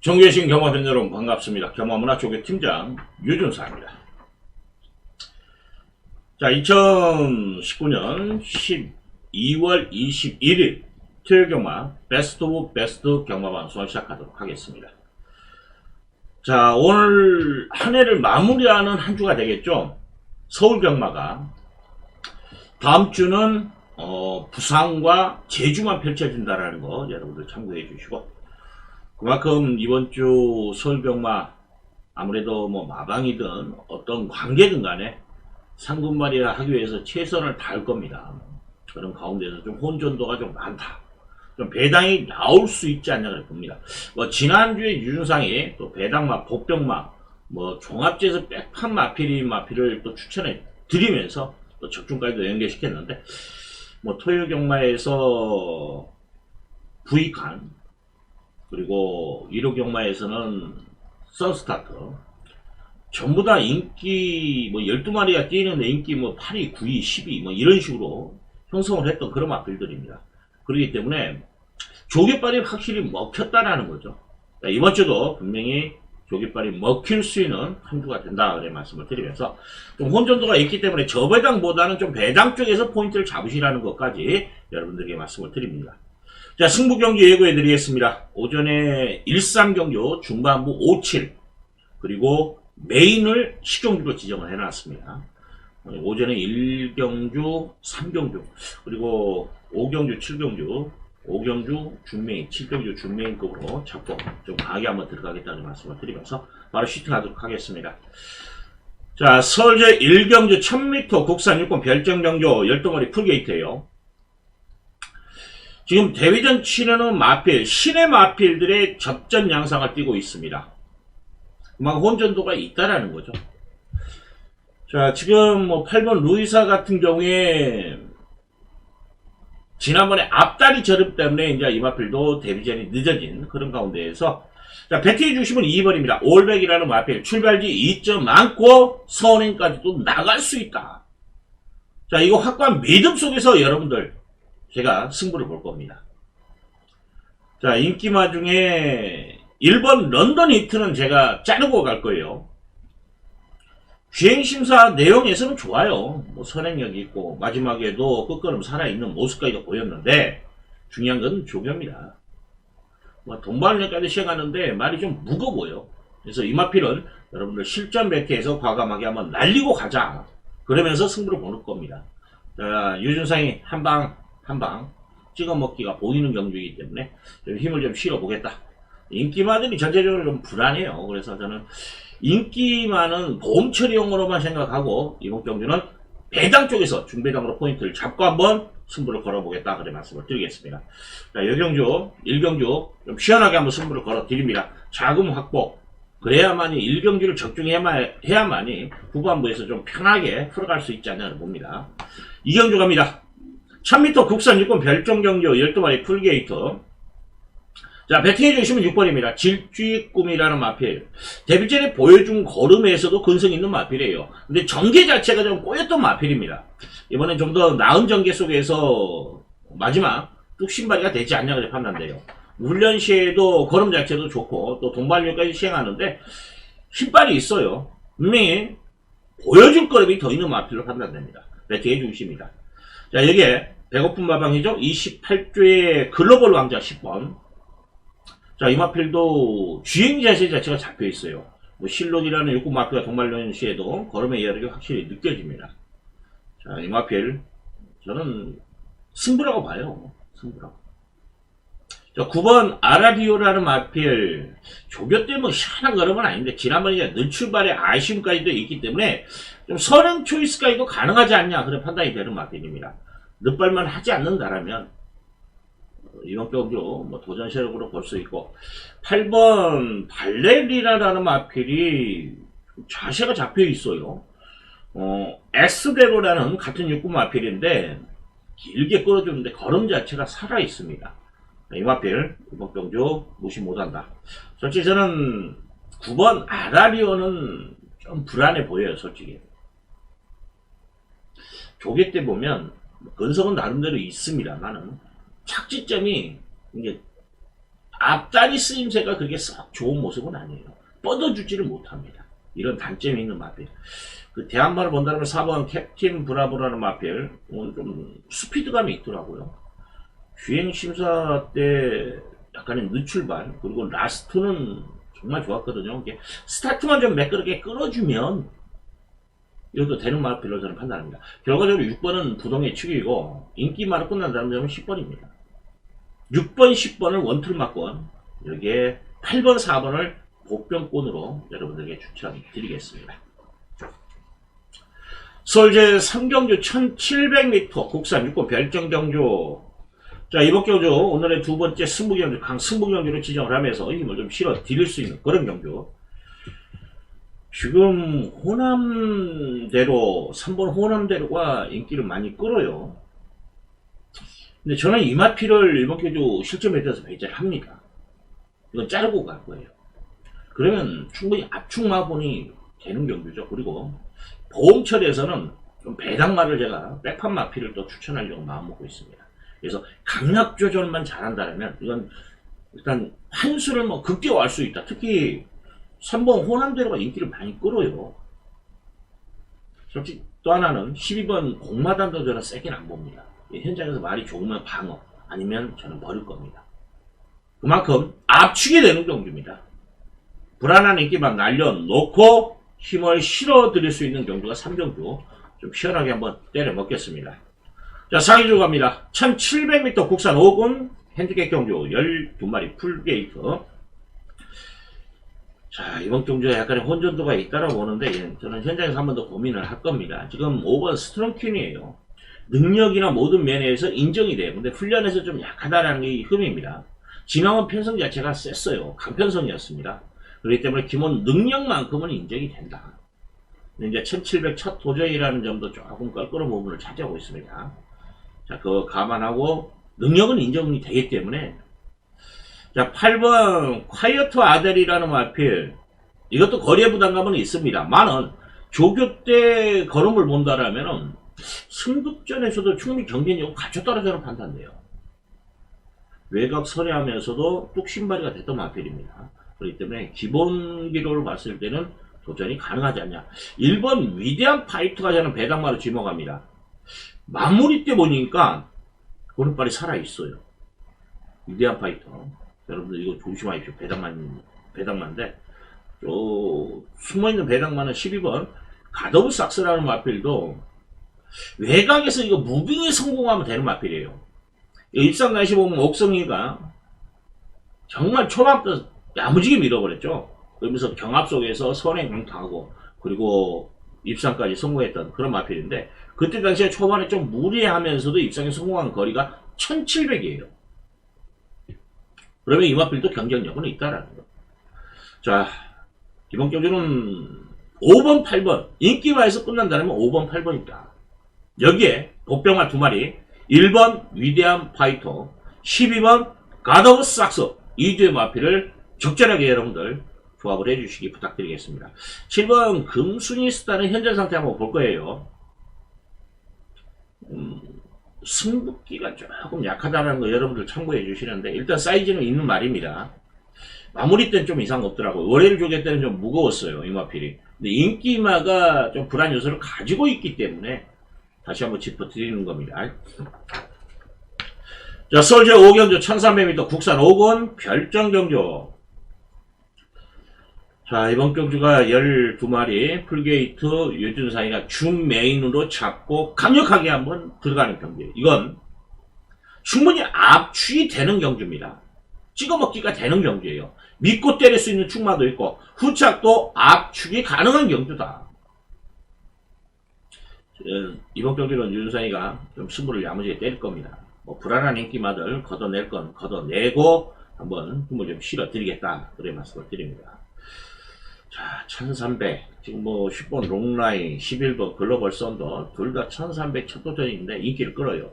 정교신 경마팬 여러분 반갑습니다. 경마문화 조교 팀장 유준사입니다. 자, 2019년 12월 21일 토요일 경마 베스트 오브 베스트 경마 방송을 시작하도록 하겠습니다. 자, 오늘 한 해를 마무리하는 한 주가 되겠죠. 서울 경마가 다음 주는 어, 부산과 제주만 펼쳐진다라는 거 여러분들 참고해 주시고 그만큼 이번 주 서울병마 아무래도 뭐 마방이든 어떤 관계든 간에 상금말이라 하기 위해서 최선을 다할 겁니다. 그런 가운데서 좀 혼전도가 좀 많다. 좀 배당이 나올 수 있지 않냐 그럴 겁니다. 뭐 지난주에 유준상이 또 배당마, 복병마, 뭐 종합제에서 백판 마필이 마필을 또 추천해 드리면서 또 적중까지도 연계시켰는데 뭐 토요 경마에서 부익한 그리고 1호 경마에서는 썬스타트 전부 다 인기 뭐 12마리가 뛰는데 인기 뭐 8위, 9위, 10위 뭐 이런 식으로 형성을 했던 그런 마필들입니다. 그렇기 때문에 조개빨이 확실히 먹혔다라는 거죠. 자, 이번 주도 분명히 조개빨이 먹힐 수 있는 한 주가 된다 그래 말씀을 드리면서 좀 혼전도가 있기 때문에 저배당보다는 좀 배당 쪽에서 포인트를 잡으시라는 것까지 여러분들에게 말씀을 드립니다. 자, 승부 경기 예고해 드리겠습니다. 오전에 13경주 중반부 57 그리고 메인을 식경주로 지정을 해 놨습니다. 오전에 1경주, 3경주 그리고 5경주, 7경주 5경주 준메인, 7경주 준메인급으로 잡고 좀 강하게 한번 들어가겠다는 말씀을 드리면서 바로 시팅하도록 하겠습니다. 자, 서울제 1경주 1000m 국산 육군 별정 경주 12마리 풀게이트예요. 지금 대회전 치르는 마필, 신의 마필들의 접전 양상을 띠고 있습니다. 막 혼전도가 있다라는 거죠. 자, 지금 뭐 8번 루이사 같은 경우에 지난번에 앞다리 저름 때문에 이제 이 마필도 데뷔전이 늦어진 그런 가운데에서 자, 배팅해 주시면 2번입니다. 올백이라는 마필 출발지 2점 많고 선행까지도 나갈 수 있다. 자, 이거 확고한 믿음 속에서 여러분들 제가 승부를 볼 겁니다. 자, 인기마 중에 1번 런던 히트는 제가 자르고 갈 거예요. 주행심사 내용에서는 좋아요. 뭐 선행력이 있고 마지막에도 끝걸음 살아있는 모습까지도 보였는데 중요한 건 조교입니다. 뭐 동반력까지 시행하는데 말이 좀 무거워요. 그래서 이마필은 여러분들 실전 매트에서 과감하게 한번 날리고 가자. 그러면서 승부를 보는 겁니다. 자, 유준상이 한방 한방 찍어 먹기가 보이는 경주이기 때문에 좀 힘을 좀 실어 보겠다. 인기마들이 전체적으로 좀 불안해요. 그래서 저는 인기만은 보험 처리용으로만 생각하고 이번 경주는 배당 쪽에서 중배당으로 포인트를 잡고 한번 승부를 걸어보겠다 그래 말씀을 드리겠습니다. 자, 여경주, 1경주 좀 시원하게 한번 승부를 걸어 드립니다. 자금 확보 그래야만이 1경주를 적중해야만 해야만이 후반부에서 좀 편하게 풀어갈 수 있지 않냐는 봅니다. 2경주 갑니다. 1000m 국산 육군 별종 경주 12마리 풀게이터 자, 배팅해 주시면 6번입니다. 질주의 꿈이라는 마필. 데뷔 전에 보여준 걸음에서도 근성 있는 마필이에요. 근데 전개 자체가 좀 꼬였던 마필입니다. 이번엔 좀 더 나은 전개 속에서 마지막 뚝신발이가 되지 않냐 그래 판단돼요. 훈련 시에도 걸음 자체도 좋고 또 동반력까지 시행하는데 힘발이 있어요. 분명히 보여줄 걸음이 더 있는 마필로 판단됩니다. 배팅해 주십니다. 자, 여기에 배고픈 마방이죠. 28조의 글로벌 왕자 10번. 자, 이마필도 주행 자세 자체가 잡혀 있어요. 뭐 실록이라는 육군 마필과 동말련 시에도 걸음의 여력이 확실히 느껴집니다. 자, 이마필 저는 승부라고 봐요. 승부라고. 자, 9번 아라디오라는 마필 조교 때문에 희한한 걸음은 아닌데 지난번에 이제 늦출발의 아쉬움까지도 있기 때문에 좀 선행 초이스까지도 가능하지 않냐 그런 판단이 되는 마필입니다. 늦발만 하지 않는다라면 이번 경주 뭐 도전 세력으로 볼 수 있고 8번 발레리나라는 마필이 자세가 잡혀 있어요. 어, X대로라는 같은 육군 마필인데 길게 끌어주는데 걸음 자체가 살아 있습니다. 이 마필 이번 경주 무시 못한다. 솔직히 저는 9번 아라리오는 좀 불안해 보여요, 솔직히. 조개 때 보면 근성은 나름대로 있습니다만은 착지점이 이게 앞다리 쓰임새가 그렇게 썩 좋은 모습은 아니에요. 뻗어주지를 못합니다. 이런 단점이 있는 마필. 그 대한말을 본다면 4번 캡틴 브라보라는 마필 오늘 좀 스피드감이 있더라고요. 주행 심사 때 약간의 늦출발 그리고 라스트는 정말 좋았거든요. 스타트만 좀 매끄럽게 끌어주면 이것도 되는 마필로 저는 판단합니다. 결과적으로 6번은 부동의 축이고 인기말로 끝난다는 점은 10번입니다. 6번, 10번을 원툴 맞건 여기에 8번, 4번을 복병권으로 여러분들에게 추천드리겠습니다. 서울제 3경주 1700m 국산 6번 별정경주 자 이번 경주 오늘의 두 번째 승부 경주 강 승부 경주로 지정을 하면서 힘을 좀 실어 드릴 수 있는 그런 경주. 지금 호남대로 3번 호남대로가 인기를 많이 끌어요. 근데 저는 이마피를 이번 경주 실점에 대해서 배제를 합니다. 이건 자르고 갈 거예요. 그러면 충분히 압축 마본이 되는 경주죠. 그리고 보험철에서는 좀 배당마를 제가 백판 마피를 또 추천하려고 마음먹고 있습니다. 그래서 강약 조절만 잘한다면 이건 일단 한수를 뭐 극대화할 수 있다. 특히 3번 호남대로가 인기를 많이 끌어요. 솔직히 또 하나는 12번 공마단도 저는 세긴 안 봅니다. 이 현장에서 말이 좋으면 방어 아니면 저는 버릴 겁니다. 그만큼 압축이 되는 경주입니다. 불안한 인기만 날려놓고 힘을 실어드릴 수 있는 경주가 3경주 좀 시원하게 한번 때려 먹겠습니다. 자 상위주 갑니다. 1700m 국산 5군 핸디캡 경주 12마리 풀게이트 자 이번 경주에 약간의 혼전도가 있다라고 보는데 예, 저는 현장에서 한 번 더 고민을 할 겁니다. 지금 5번 스트롱퀸이에요. 능력이나 모든 면에서 인정이 돼요. 근데 훈련에서 좀 약하다라는 게 흠입니다. 지나온 편성 자체가 셌어요. 강편성이었습니다. 그렇기 때문에 기본 능력만큼은 인정이 된다. 이제 1700 첫 도전이라는 점도 조금 껄끄러운 부분을 차지하고 있습니다. 자, 그거 감안하고 능력은 인정이 되기 때문에 자, 8번 콰이어트 아델이라는 마필 이것도 거리의 부담감은 있습니다. 만은 조교 때 걸음을 본다라면은 승급전에서도 충분히 경쟁력을 갖췄다고 저는 판단돼요. 외곽 선회하면서도 뚝 신발이가 됐던 마필입니다. 그렇기 때문에 기본 기록을 봤을 때는 도전이 가능하지 않냐. 1번 위대한 파이터가 저는 배당마로 지목합니다. 마무리 때 보니까 오른발이 살아있어요. 위대한 파이터. 여러분들 이거 조심하십시오. 배당만, 배당만인데, 저, 숨어있는 배당만은 12번, 가더브 삭스라는 마필도 외곽에서 이거 무빙에 성공하면 되는 마필이에요. 입상가시 보면 옥성이가 정말 초반부터 야무지게 밀어버렸죠. 그러면서 경합 속에서 선행 강타하고 그리고 입상까지 성공했던 그런 마필인데 그때 당시에 초반에 좀 무리하면서도 입상에 성공한 거리가 1700이에요. 그러면 이 마필도 경쟁력은 있다라는 거. 자, 이번 경주는 5번, 8번 인기마에서 끝난다면 5번, 8번입니다. 여기에 복병화 두 마리 1번 위대한 파이터 12번 가더브 삭스 이두의 마필을 적절하게 여러분들 조합을 해주시기 부탁드리겠습니다. 7번 금순이스타는 현재 상태 한번 볼 거예요. 음, 승부기가 조금 약하다는 거 여러분들 참고해 주시는데 일단 사이즈는 있는 말입니다. 마무리 때는 좀 이상 없더라고요. 월요일 조개 때는 좀 무거웠어요. 이마필이. 근데 인기마가 좀 불안 요소를 가지고 있기 때문에 다시 한번 짚어드리는 겁니다. 자, 서울제 5경주 1300m 국산 5권 별정경주 자, 이번 경주가 12마리 풀게이트 유준상이가 중 메인으로 잡고 강력하게 한번 들어가는 경기예요. 이건 충분히 압축이 되는 경주입니다. 찍어먹기가 되는 경주예요. 믿고 때릴 수 있는 축마도 있고 후착도 압축이 가능한 경주다. 어, 이번 경기는 유준상이가 좀 승부를 야무지게 때릴 겁니다. 뭐 불안한 인기마들 걷어낼 건 걷어내고 한번 힘을 좀 실어드리겠다. 그런 말씀을 드립니다. 자, 1300. 지금 뭐 10번 롱라인, 11번 글로벌 썬더 둘 다 1300 첫 도전인데 인기를 끌어요.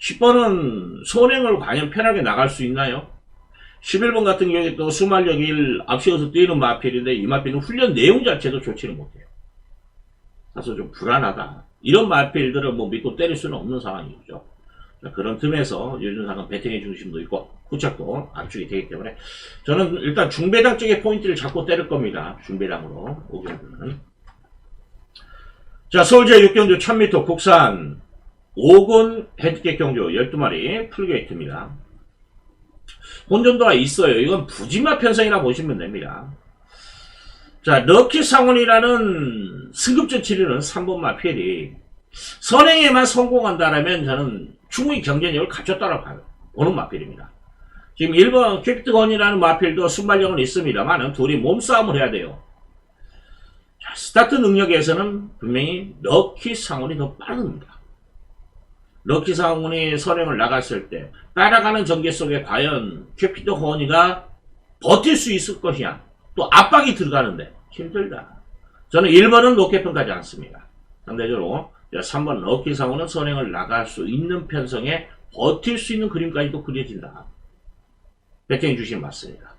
10번은 선행을 과연 편하게 나갈 수 있나요? 11번 같은 경우에 또 수말력 1 앞세워서 뛰는 마필인데 이 마필은 훈련 내용 자체도 좋지는 못해요. 그래서 좀 불안하다. 이런 마필들을 뭐 믿고 때릴 수는 없는 상황이죠. 그런 틈에서 유준상은 배팅의 중심도 있고 후착도 압축이 되기 때문에 저는 일단 중배당 쪽에 포인트를 잡고 때릴 겁니다. 중배당으로 오경주는 자 서울제 6경주 1000m 국산 5군 헤드객 경주 12마리 풀게이트입니다. 혼전도가 있어요. 이건 부지마 편성이라 보시면 됩니다. 자, 럭키 상원이라는 승급전 치르는 3번 마 필이 선행에만 성공한다라면 저는 충분히 경쟁력을 갖췄다고 봐요. 보는 마필입니다. 지금 1번 캡트건이라는 마필도 순발력은 있습니다만 둘이 몸싸움을 해야 돼요. 자, 스타트 능력에서는 분명히 럭키 상원이 더 빠릅니다. 럭키 상원이 선행을 나갔을 때 따라가는 전개 속에 과연 허니가 버틸 수 있을 것이냐 또 압박이 들어가는데 힘들다. 저는 1번은 높게 평가하지 않습니다. 상대적으로 3번 럭키 상원은 선행을 나갈 수 있는 편성에 버틸 수 있는 그림까지도 그려진다. 배팅해 주시면 맞습니다.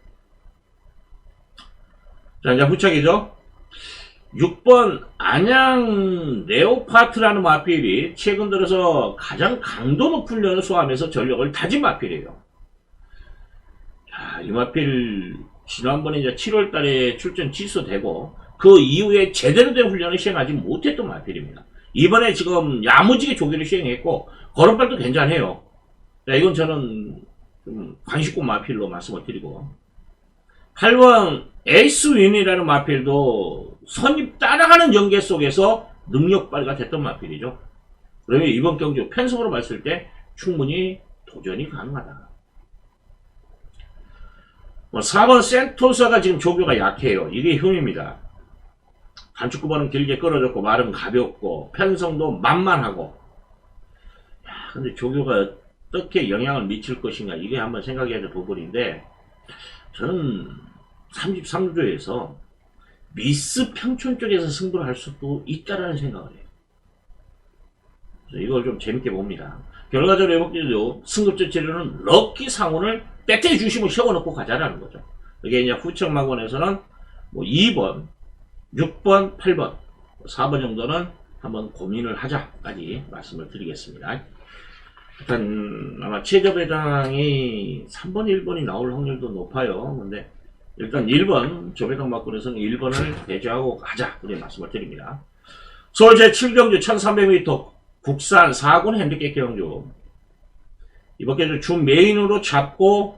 자, 이제 후착이죠. 6번 안양 레오파트라는 마필이 최근 들어서 가장 강도 높은 련을 소화하면서 전력을 다진 마필이에요. 자, 이 마필 지난번에 이제 7월 달에 출전 취소되고 그 이후에 제대로 된 훈련을 시행하지 못했던 마필입니다. 이번에 지금 야무지게 조기를 시행했고 걸음발도 괜찮아요. 자, 이건 저는 좀 관식군 마필로 말씀을 드리고 8번 에이스 윈이라는 마필도 선입 따라가는 연계 속에서 능력 발휘가 됐던 마필이죠. 그러면 이번 경주 편성으로 봤을 때 충분히 도전이 가능하다. 뭐 4번 센토사가 지금 조교가 약해요. 이게 흉입니다. 단축구번은 길게 끌어졌고 말은 가볍고 편성도 만만하고 야, 근데 조교가 어떻게 영향을 미칠 것인가 이게 한번 생각해야 될 부분인데 저는 33조에서 미스 평촌 쪽에서 승부를 할 수도 있다라는 생각을 해요. 이걸 좀 재밌게 봅니다. 결과적으로 해볼게도 승급전 치료는 럭키 상훈을 빼떼 주심을 세워놓고 가자라는 거죠. 이게 이제 후청마권에서는 뭐 2번, 6번, 8번, 4번 정도는 한번 고민을 하자까지 말씀을 드리겠습니다. 일단 아마 최저 배당이 3번, 1번이 나올 확률도 높아요. 근데 일단 1번 조배당 막권에서는 1번을 배제하고 가자 그런 말씀을 드립니다. 서울 제7경주 1300m 국산 4군 핸디캡 경주 이번 경주 주 메인으로 잡고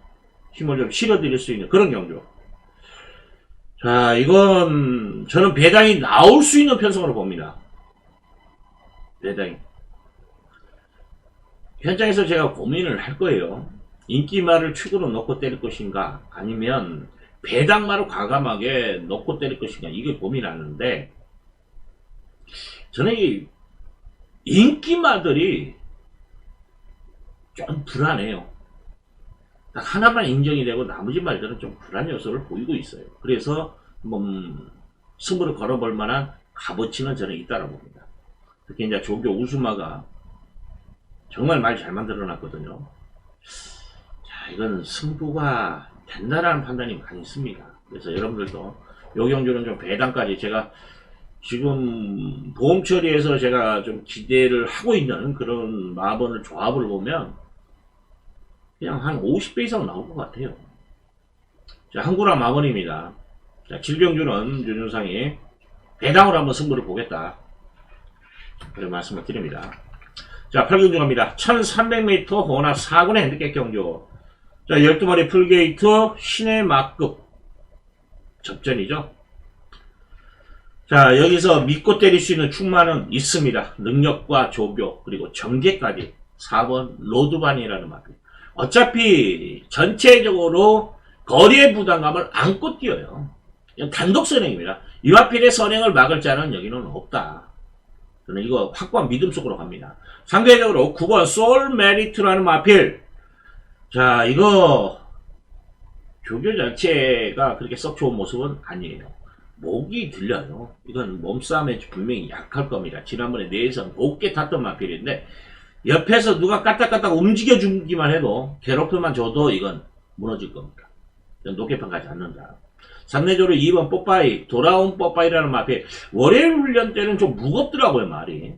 힘을 좀 실어드릴 수 있는 그런 경주. 자, 이건 저는 배당이 나올 수 있는 편성으로 봅니다. 배당이. 현장에서 제가 고민을 할 거예요. 인기말을 축으로 놓고 때릴 것인가, 아니면 배당말을 과감하게 놓고 때릴 것인가, 이게 고민하는데, 저는 이 인기마들이 좀 불안해요. 딱 하나만 인정이 되고 나머지 말들은 좀 불안 요소를 보이고 있어요. 그래서 뭐 승부를 걸어볼 만한 값어치는 저는 있다고 봅니다. 특히 이제 조교 우수마가 정말 말 잘 만들어 놨거든요. 자, 이건 승부가 된다라는 판단이 많이 있습니다. 그래서 여러분들도 요경주는 좀 배당까지 제가 지금 보험 처리에서 제가 좀 기대를 하고 있는 그런 마번을 조합을 보면 그냥 한 50배 이상 나올 것 같아요. 자, 한구라 마번입니다. 자, 질병주는 윤준상이 배당으로 한번 승부를 보겠다. 그런 말씀을 드립니다. 자, 8경주 갑니다. 1300m 호나 4군의 핸드캡 경주. 자, 12마리 풀게이트 신의 막급 접전이죠. 자, 여기서 믿고 때릴 수 있는 충만은 있습니다. 능력과 조교, 그리고 전개까지 4번 로드반이라는 말입니다. 어차피 전체적으로 거리의 부담감을 안고 뛰어요. 단독 선행입니다. 유아필의 선행을 막을 자는 여기는 없다. 저는 이거 확고한 믿음 속으로 갑니다. 상대적으로 9번 솔 메리트라는 마필. 자, 이거 조교 자체가 그렇게 썩 좋은 모습은 아니에요. 목이 들려요. 이건 몸싸움에 분명히 약할 겁니다. 지난번에 내에서 높게 탔던 마필인데 옆에서 누가 까딱까딱 움직여주기만 해도 괴롭힘만 줘도 이건 무너질 겁니다. 높게 평가하지 않는다. 상대적으로 2번 뽀빠이, 돌아온 뽀빠이라는 마필, 월요일 훈련 때는 좀 무겁더라고요, 말이.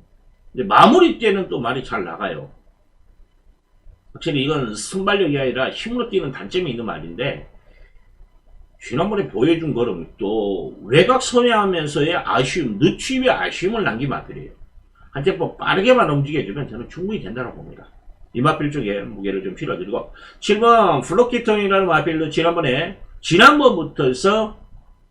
근데 마무리 때는 또 말이 잘 나가요. 확실히 이건 순발력이 아니라 힘으로 뛰는 단점이 있는 말인데 지난번에 보여준 거는 또 외곽 선회하면서의 아쉬움, 늦추임의 아쉬움을 남긴 마필이에요. 한 템포 빠르게만 움직여주면 저는 충분히 된다고 봅니다. 이 마필 쪽에 무게를 좀 실어드리고 7번 플로키톤이라는 마필도 지난번에 지난번부터서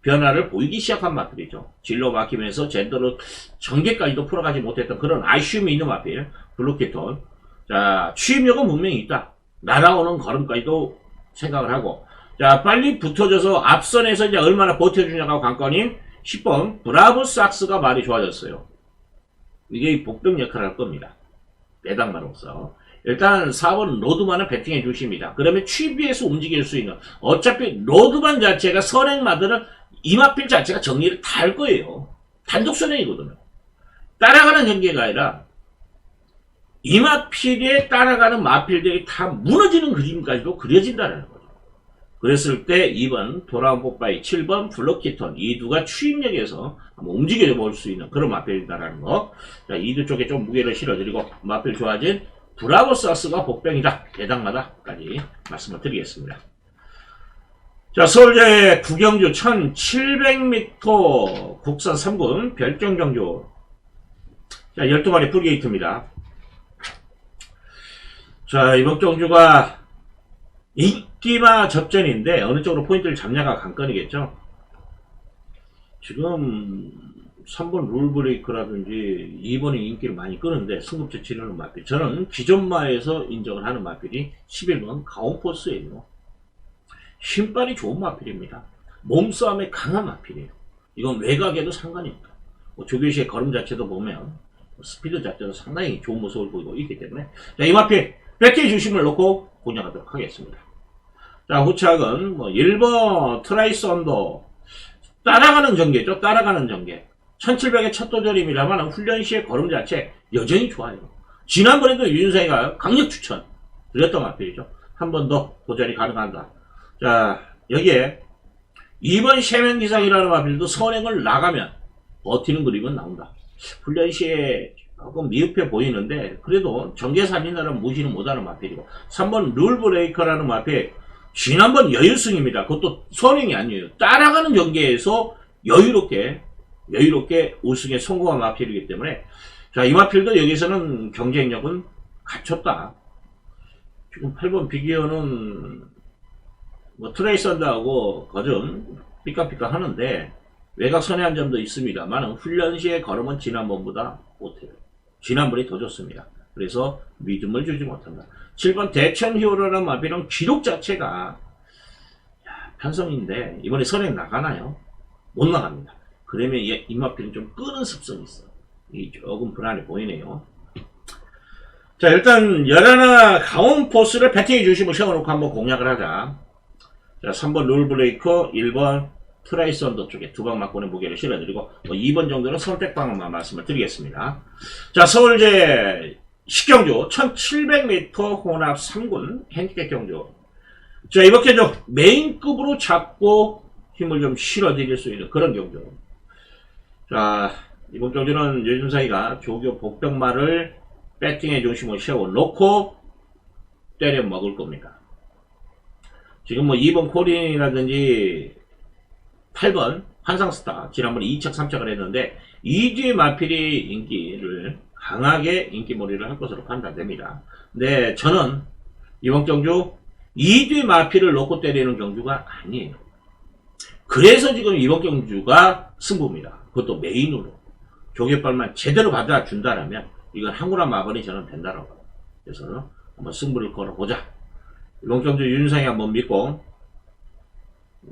변화를 보이기 시작한 마필이죠. 진로 막히면서 제대로 전개까지도 풀어가지 못했던 그런 아쉬움이 있는 마필 블루키톤 자 취입력은 분명히 있다. 날아오는 걸음까지도 생각을 하고 자 빨리 붙어져서 앞선에서 이제 얼마나 버텨주냐가 관건인 10번 브라보 삭스가 말이 좋아졌어요. 이게 이 복병 역할을 할 겁니다. 배당마로서. 일단 4번 로드만을 배팅해 주십니다. 그러면 취비에서 움직일 수 있는 어차피 로드만 자체가 선행마들은 이마필 자체가 정리를 다 할 거예요. 단독 선행이거든요. 따라가는 경기가 아니라 이마필에 따라가는 마필들이 다 무너지는 그림까지도 그려진다는 거죠. 그랬을 때 2번 돌아온 뽀빠이 7번 블록키톤 이 두가 추임력에서 한번 움직여 볼 수 있는 그런 마필이다라는 거. 자, 이두 쪽에 좀 무게를 실어드리고 마필 좋아진 브라보사스가 복병이다. 대당마다까지 말씀을 드리겠습니다. 자, 서울대 구경주 1700m 국산 3군 별정 경주. 자, 12마리 풀게이트입니다. 자, 이번 경주가 인기마 접전인데 어느 쪽으로 포인트를 잡냐가 관건이겠죠. 지금 3번 룰브레이크라든지 2번이 인기를 많이 끄는데 승급제 치르는 마필. 저는 기존마에서 인정을 하는 마필이 11번 가온포스예요. 힘빨이 좋은 마필입니다. 몸싸움에 강한 마필이에요. 이건 외곽에도 상관이 없다. 뭐 조교시의 걸음 자체도 보면 뭐 스피드 자체도 상당히 좋은 모습을 보이고 있기 때문에 자, 이 마필 100개 중심을 놓고 공략하도록 하겠습니다. 자, 후착은 뭐 1번 트라이스 언더 따라가는 전개죠. 따라가는 전개. 1700의 첫 도전입니다만 훈련 시의 걸음 자체 여전히 좋아요. 지난번에도 유윤상이가 강력 추천 드렸던 마필이죠. 한 번 더 도전이 가능한다. 자, 여기에 2번 세면기상이라는 마필도 선행을 나가면 버티는 그림은 나온다. 훈련 시에 조금 미흡해 보이는데 그래도 전개살인이라는 무시는 못하는 마필이고 3번 룰브레이커라는 마필 지난번 여유승입니다. 그것도 선행이 아니에요. 따라가는 경기에서 여유롭게 여유롭게 우승에 성공한 마필이기 때문에 자, 이 마필도 여기서는 경쟁력은 갖췄다. 지금 8번 비기어는 뭐 트레이선드하고 거좀 삐까삐까 하는데 외곽 선회한 점도 있습니다만 훈련 시의 걸음은 지난번보다 못해요. 지난번이 더 좋습니다. 그래서 믿음을 주지 못한다. 7번 대천 히어로라는 마필은 기록 자체가 야, 편성인데 이번에 선행 나가나요? 못 나갑니다. 그러면 얘, 이 마필은 좀 끄는 습성이 있어. 이 조금 불안해 보이네요. 자 일단 열하나 가온 포스를 배팅해 주시면 세워놓고 한번 공략을 하자. 자 3번 룰브레이커 1번 트라이스 언더 쪽에 두 방 맞고는 무게를 실어드리고 뭐 2번 정도는 선택 방법만 말씀을 드리겠습니다. 자 서울제 식경주 1700m 혼합 3군 핸디캡 경주 자 이번 경주 메인급으로 잡고 힘을 좀 실어드릴 수 있는 그런 경주 자 이번 경주는 요즘사이가 조교 복병마를 배팅의 중심을 세워놓고 때려 먹을 겁니다. 지금 뭐 2번 코린이라든지 8번 환상스타 지난번에 2착 3착을 했는데 이주의 마필이 인기를 강하게 인기몰이를 할 것으로 판단됩니다. 근데 저는 이번 경주 이주의 마필을 놓고 때리는 경주가 아니에요. 그래서 지금 이번 경주가 승부입니다. 그것도 메인으로 조개발만 제대로 받아준다라면 이건 항구라 마건이 저는 된다라고 봐요. 그래서 한번 승부를 걸어보자. 이번 경주 윤상이 한번 믿고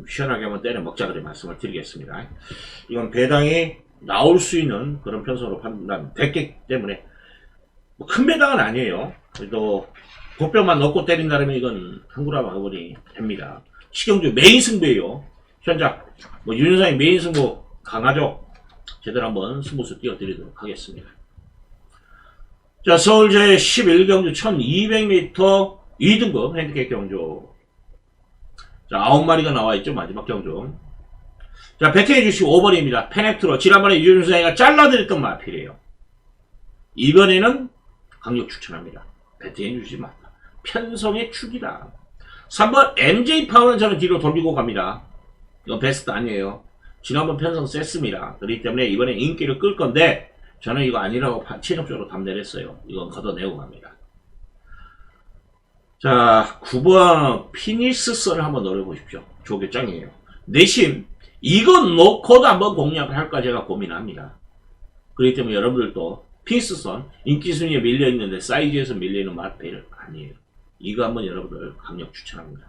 시원하게 한번 때려 먹자 그래 말씀을 드리겠습니다. 이건 배당이 나올 수 있는 그런 편성으로 판단됐기 때문에 뭐 큰 배당은 아니에요. 그래도 복병만 넣고 때린다면 이건 한구라 마건이 됩니다. 시경주 메인 승부예요. 현장 뭐 윤상이 메인 승부 강하죠. 제대로 한번 승부수 띄워드리도록 하겠습니다. 자, 서울 제 11경주 1200m 2등급 핸디캡 경주. 자, 9마리가 나와 있죠. 마지막 경주. 자, 배팅해 주시고 5번입니다. 페넥트로. 지난번에 유윤수이가 잘라드렸던 마필이에요. 이번에는 강력 추천합니다. 배팅해 주시지 마. 편성의 축이다. 3번 MJ 파워는 저는 뒤로 돌리고 갑니다. 이건 베스트 아니에요. 지난번 편성 셌습니다. 그렇기 때문에 이번에 인기를 끌 건데 저는 이거 아니라고 파- 최종적으로 답내렸어요. 이건 걷어내고 갑니다. 자, 9번 피니스 선을 한번 노려보십시오. 조교장이에요. 내심 이건 놓고도 한번 공략을 할까 제가 고민합니다. 그렇기 때문에 여러분들도 피니스선 인기 순위에 밀려 있는데 사이즈에서 밀리는 맛배를 아니에요. 이거 한번 여러분들 강력 추천합니다.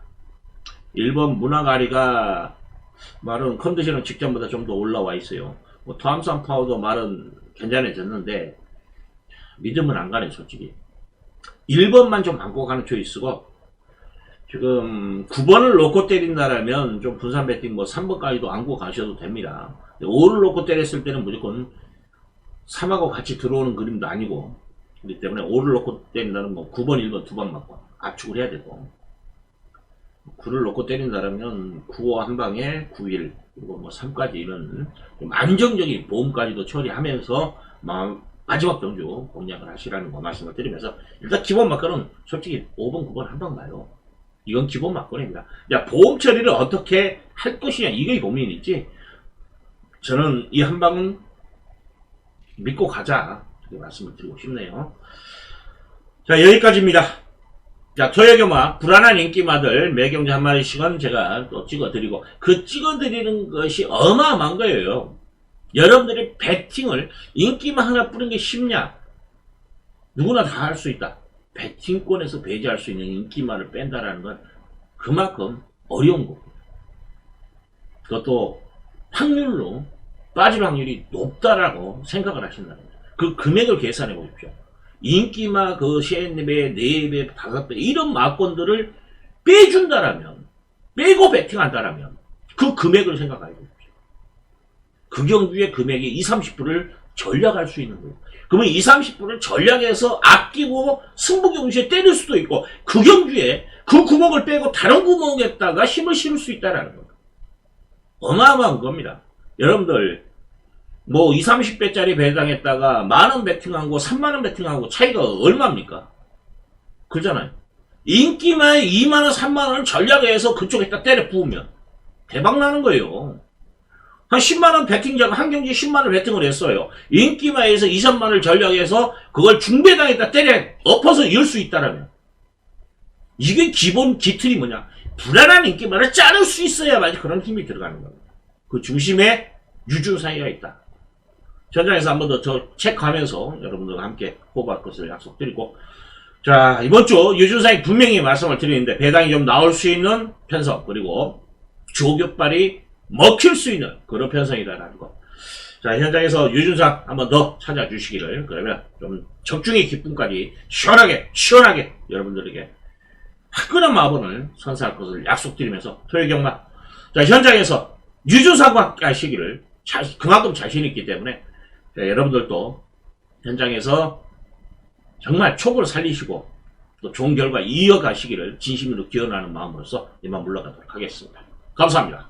1번 문화가리가 말은 컨디션은 직전보다 좀 더 올라와 있어요. 뭐 토암산 파워도 말은 괜찮아졌는데 믿음은 안 가네 솔직히. 1번만 좀 안고 가는 초이스고 지금 9번을 놓고 때린다라면 좀 분산 배팅 뭐 3번까지도 안고 가셔도 됩니다. 5를 놓고 때렸을 때는 무조건 3하고 같이 들어오는 그림도 아니고 그렇기 때문에 5를 놓고 때린다는 뭐 9번, 1번 두번 맞고 압축을 해야 되고 9를 놓고 때린다라면 9호 한 방에 9일 그리고 뭐 3까지 이런 좀 안정적인 보험까지도 처리하면서 마, 마지막 경주 공략을 하시라는 거 말씀을 드리면서 일단 기본 막건은 솔직히 5번, 9번 한 방 가요. 이건 기본 막건입니다. 야, 보험 처리를 어떻게 할 것이냐 이게 고민이지. 저는 이 한 방은 믿고 가자 이렇게 말씀을 드리고 싶네요. 자 여기까지입니다. 자 토요경마 불안한 인기마들 매경자 한 마리씩은 제가 또 찍어드리고 그 찍어드리는 것이 어마어마한 거예요. 여러분들이 배팅을 인기만 하나 뿌린 게 쉽냐? 누구나 다 할 수 있다. 배팅권에서 배제할 수 있는 인기만을 뺀다라는 건 그만큼 어려운 거고. 그것도 확률로 빠질 확률이 높다라고 생각을 하신다는 거예요. 그 금액을 계산해 보십시오. 인기마 그 셰인배, 4배, 5배 이런 막건들을 빼준다라면 빼고 베팅한다라면 그 금액을 생각해 보십시오. 그 경주의 금액이 20, 30%를 전략할 수 있는 거예요. 그러면 20, 30%를 전략해서 아끼고 승부 경주에 때릴 수도 있고 그 경주에 그 구멍을 빼고 다른 구멍에다가 힘을 실을 수 있다라는 거예요. 어마어마한 겁니다. 여러분들 뭐 20, 30배짜리 배당했다가 만원 거 3만원 베팅한 거 차이가 얼마입니까? 그잖아요. 인기만 2만원, 3만원을 전략해서 그쪽에다 때려 부으면 대박 나는 거예요. 한 10만원 베팅자가 한 경기 10만원 베팅을 했어요. 인기마에서 2, 3만원을 전략해서 그걸 중배당에다 때려 엎어서 이을 수 있다라면 이게 기본 기틀이 뭐냐? 불안한 인기만을 자를 수 있어야만 그런 힘이 들어가는 겁니다. 그 중심에 유주사이가 있다. 현장에서 한 번 더 저 체크하면서 여러분들과 함께 호흡할 것을 약속드리고 자 이번 주 유주사이 분명히 말씀을 드리는데 배당이 좀 나올 수 있는 편성 그리고 조교빨이 먹힐 수 있는 그런 편성이다라는 거. 자 현장에서 유준상 한번 더 찾아주시기를 그러면 좀 적중의 기쁨까지 시원하게 시원하게 여러분들에게 화끈한 마법을 선사할 것을 약속드리면서 토요경마 자 현장에서 유준상과 하시기를 자- 그만큼 자신 있기 때문에 자, 여러분들도 현장에서 정말 촉을 살리시고 또 좋은 결과 이어가시기를 진심으로 기원하는 마음으로서 이만 물러가도록 하겠습니다. 감사합니다.